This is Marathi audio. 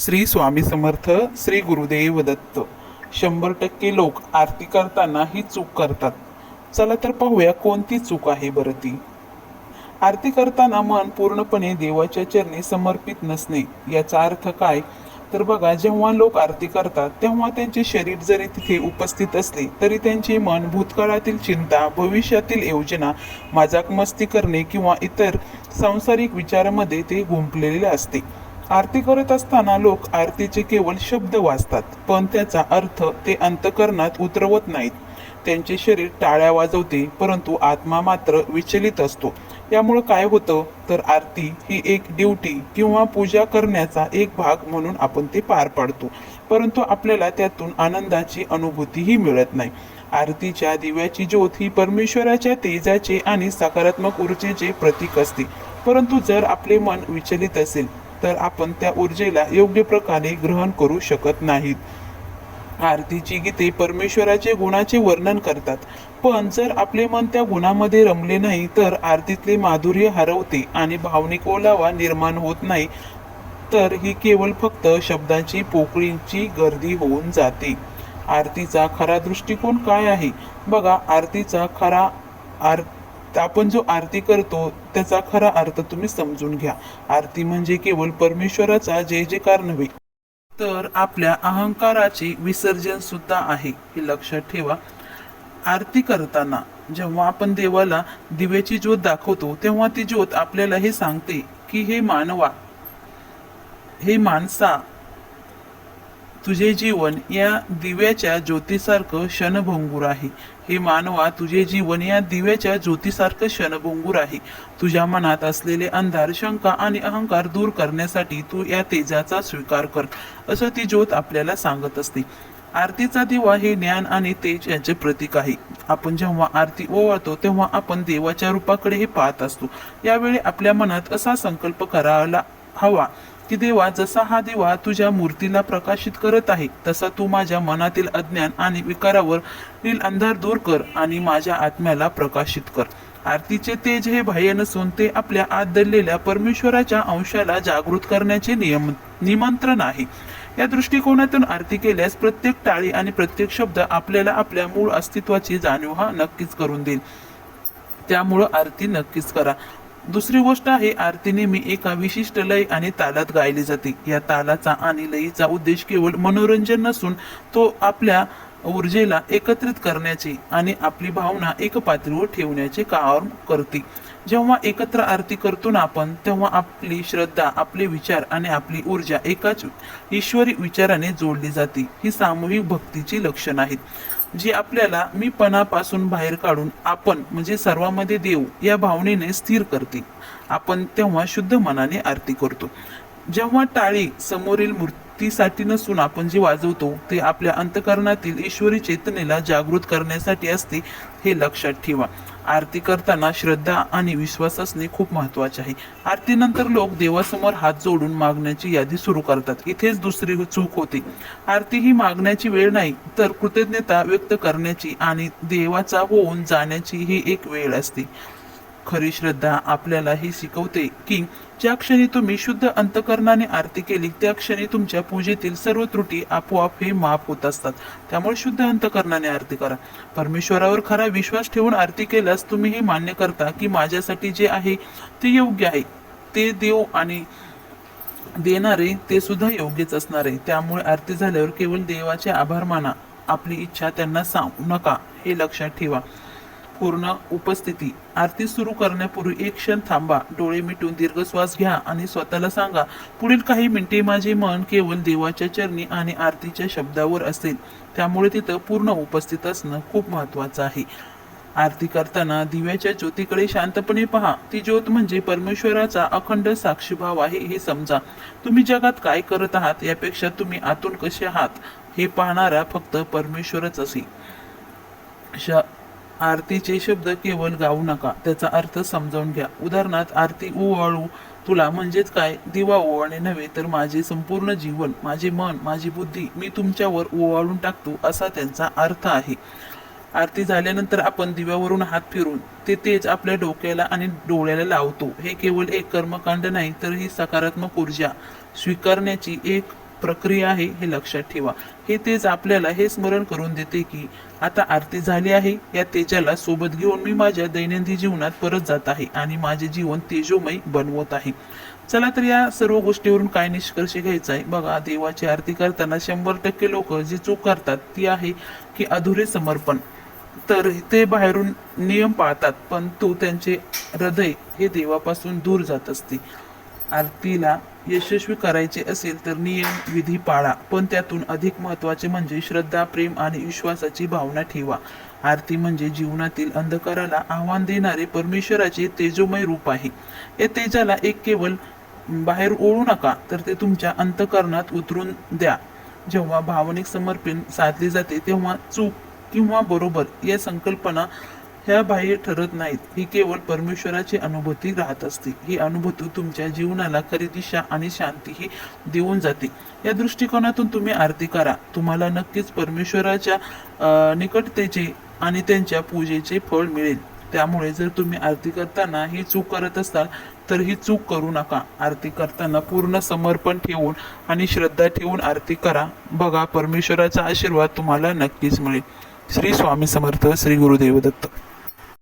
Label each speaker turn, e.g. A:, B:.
A: श्री स्वामी समर्थ श्री गुरुदेव दत्त. शंभर टक्के लोक आरती करताना ही चूक करतात. चला तर पाहूया कोणती चूक आहे बरं ती. आरती करताना मन पूर्णपणे देवाच्या चरणी समर्पित नसणे याचा अर्थ काय? तर बघा जेव्हा लोक आरती करतात तेव्हा त्यांचे शरीर जरी तिथे उपस्थित असले तरी त्यांचे मन भूतकाळातील चिंता भविष्यातील योजना मजाक मस्ती करणे किंवा इतर सांसारिक विचारामध्ये ते गुंपलेले असते. आरती करत असताना लोक आरतीचे केवळ शब्द वाचतात पण त्याचा अर्थ ते अंतकरणात उतरवत नाहीत. त्यांचे शरीर टाळ्या वाजवते परंतु आत्मा मात्र विचलित असतो. यामुळे काय होतं? तर आरती ही एक ड्युटी किंवा पूजा करण्याचा एक भाग म्हणून आपण ते पार पाडतो. परंतु आपल्याला त्यातून आनंदाची अनुभूतीही मिळत नाही. आरतीच्या दिव्याची ज्योत ही परमेश्वराच्या तेजाचे आणि सकारात्मक ऊर्जेचे प्रतीक असते. परंतु जर आपले मन विचलित असेल तर आपण त्या ऊर्जेला योग्य प्रकारे ग्रहण करू शकत नाहीत. आरतीची गीते परमेश्वराचे गुणाचे वर्णन करतात. पण जर आपले मन त्या गुणामध्ये रमले नाही तर आरतीतले माधुर्य हरवते आणि भावनिक ओलावा निर्माण होत नाही. तर ही केवळ फक्त शब्दांची पोकळींची गर्दी होऊन जाते. आरतीचा खरा दृष्टिकोन काय आहे? बघा आरतीचा खरा आर आपण जो आरती करतो त्याचा खरा अर्थ तुम्ही समजून घ्या. आरती म्हणजे केवळ परमेश्वराचा जय जयकार नव्हे तर आपल्या अहंकाराचे विसर्जन सुद्धा आहे हे लक्षात ठेवा. आरती करताना जेव्हा आपण देवाला दिव्याची ज्योत दाखवतो तेव्हा ती ज्योत आपल्याला हे सांगते की हे मानवा हे माणसा तुझे जीवन या दिव्याच्या ज्योतीसारखं क्षणभंगूर आहे. हे मानवा तुझे जीवन या दिव्याच्या ज्योतीसारखं क्षणभंगूर आहे. तुझ्या मनात असलेले अंधार शंका आणि अहंकार दूर करण्यासाठी तू या तेजाचा स्वीकार कर असं ती ज्योत आपल्याला सांगत असते. आरतीचा दिवा हे ज्ञान आणि तेज यांचे प्रतीक आहे. आपण जेव्हा आरती ओवाळतो तेव्हा आपण देवाच्या रूपाकडे हे पाहत असतो. यावेळी आपल्या मनात असा संकल्प करायला हवा की देवा जसा हा दिवा तुझ्या मूर्तीला प्रकाशित करत आहे तसा तू माझ्या मनातील अज्ञान आणि विकारावर नील अंधार दूर कर आणि माझ्या आत्म्याला प्रकाशित कर. आरतीचे तेज हे बाह्य नसून ते आपल्या आत दडलेल्या परमेश्वराच्या अंशाला जागृत करण्याचे नियम निमंत्रण आहे. या दृष्टिकोनातून आरती केल्यास प्रत्येक टाळी आणि प्रत्येक शब्द आपल्याला आपल्या मूळ अस्तित्वाची जाणीव हा नक्कीच करून देईल. त्यामुळं आरती नक्कीच करा. दुसरी गोष्ट आहे आरती नेहमी एका विशिष्ट लय आणि तालात गायली जाते. या तालाचा आणि लयीचा उद्देश केवळ मनोरंजन नसून तो आपल्या ऊर्जेला एकत्रित करण्याचे आणि आपली भावना एक पातळीवर ठेवण्याचे काम करते. जेव्हा एकत्र आरती करतो ना आपण तेव्हा आपली श्रद्धा आपले विचार आणि आपली ऊर्जा एकाच ईश्वरी विचाराने जोडली जाते. ही सामूहिक भक्तीची लक्षण आहेत. जी आपल्याला मी पणापासून बाहेर काढून आपण म्हणजे सर्वांमध्ये देव या भावनेने स्थिर करते. आपण तेव्हा शुद्ध मनाने आरती करतो. जेव्हा टाळी समोरील मूर्तीसाठी नसून आपण जे वाजवतो ते आपल्या अंतकरणातील ईश्वरी चेतनेला जागृत करण्यासाठी असते हे लक्षात ठेवा. आरती करताना श्रद्धा आणि विश्वास असणे खूप महत्त्वाचे आहे. आरतीनंतर लोक देवासमोर हात जोडून मागण्याची यादी सुरू करतात. इथेच दुसरी चूक होते. आरती ही मागण्याची वेळ नाही तर कृतज्ञता व्यक्त करण्याची आणि देवाचा होऊन जाण्याची ही एक वेळ असते. खरी श्रद्धा आपल्याला हे शिकवते की ज्या क्षणी तुम्ही शुद्ध अंतकरणाने आरती केली त्या क्षणी तुमच्या पूजेतील सर्व त्रुटी आपोआप हे माफ होत असतात. त्यामुळे शुद्ध अंतकरणाने आरती करा. परमेश्वरावर खरा विश्वास ठेवून आरती केल्यास तुम्ही हे मान्य करता की माझ्यासाठी जे आहे ते योग्य आहे. ते देव आणि देणारे ते सुद्धा योग्यच असणार आहे. त्यामुळे आरती झाल्यावर केवळ देवाचे आभार माना. आपली इच्छा त्यांना सांगू नका. हे लक्षात ठेवा. पूर्ण उपस्थिती. आरती सुरू करण्यापूर्वी एक क्षण थांबा. डोळे मिटून दीर्घ श्वास घ्या आणि स्वतःला सांगा पुढील काही मिनिटे माझे मन केवळ देवाच्या चरणी आणि आरतीच्या शब्दावर असेल. त्यामुळे तिथं पूर्ण उपस्थित असणं खूप महत्वाचं आहे. आरती करताना दिव्याच्या ज्योतीकडे शांतपणे पहा. ती ज्योत म्हणजे परमेश्वराचा अखंड साक्षीभाव आहे हे समजा. तुम्ही जगात काय करत आहात यापेक्षा तुम्ही आतून कसे आहात हे पाहणारा फक्त परमेश्वरच असे श आरतीचे शब्द केवळ गाऊ नका त्याचा अर्थ समजावून घ्या. उदाहरणार्थ आरती ओवाळू तुला म्हणजेच काय? दिवा ओवाळणे नव्हे तर माझे संपूर्ण जीवन माझे मन माझी बुद्धी मी तुमच्यावर ओवाळून टाकतो असा त्यांचा अर्थ आहे. आरती झाल्यानंतर आपण दिव्यावरून हात फिरून ते तेज आपल्या डोक्याला आणि डोळ्याला लावतो. हे केवळ एक कर्मकांड नाही तर ही सकारात्मक ऊर्जा. स्वीकारण्याची एक प्रक्रिया आहे हे लक्षात ठेवा. हे तेज आपल्याला हे स्मरण करून देते की आता आरती झाली आहे या तेजाला सोबत घेऊन मी माझ्या दैनंदिन जीवनात परत जात आहे आणि माझे जीवन तेजोमय बनवत आहे. चला तर या सर्व गोष्टीवरून काय निष्कर्ष घ्यायचा आहे? बघा देवाची आरती करताना शंभर टक्के लोक जी चूक करतात ती आहे की अधुरे समर्पण. तर ते बाहेरून नियम पाळतात पण तो त्यांचे हृदय हे देवापासून दूर जात असते. आरतीला यशस्वी करायचे असेल तर नियम विधी पाळा पण त्यातून अधिक महत्त्वाचे म्हणजे श्रद्धा प्रेम आणि विश्वासाची भावना ठेवा. आरती म्हणजे जीवनातील अंधकाराला आव्हान देणारे परमेश्वराचे तेजोमय रूप आहे. या तेजाला एक केवळ बाहेर ओळू नका तर ते तुमच्या अंतकरणात उतरून द्या. जेव्हा भावनिक समर्पण साधले जाते तेव्हा चूक किंवा बरोबर या संकल्पना ह्या बाह्य ठरत नाहीत. ही केवळ परमेश्वराची अनुभूती राहत असते. ही अनुभूती तुमच्या जीवनाला खरी दिशा आणि शांतीही देऊन जाते. या दृष्टिकोनातून तुम्ही आरती करा. तुम्हाला नक्कीच परमेश्वराच्या निकटतेचे आणि त्यांच्या पूजेचे फळ मिळेल. त्यामुळे जर तुम्ही आरती करताना ही चूक करत असाल तर ही चूक करू नका. आरती करताना पूर्ण समर्पण ठेवून आणि श्रद्धा ठेवून आरती करा. बघा परमेश्वराचा आशीर्वाद तुम्हाला नक्कीच मिळेल. श्री स्वामी समर्थ श्री गुरुदेव दत्त.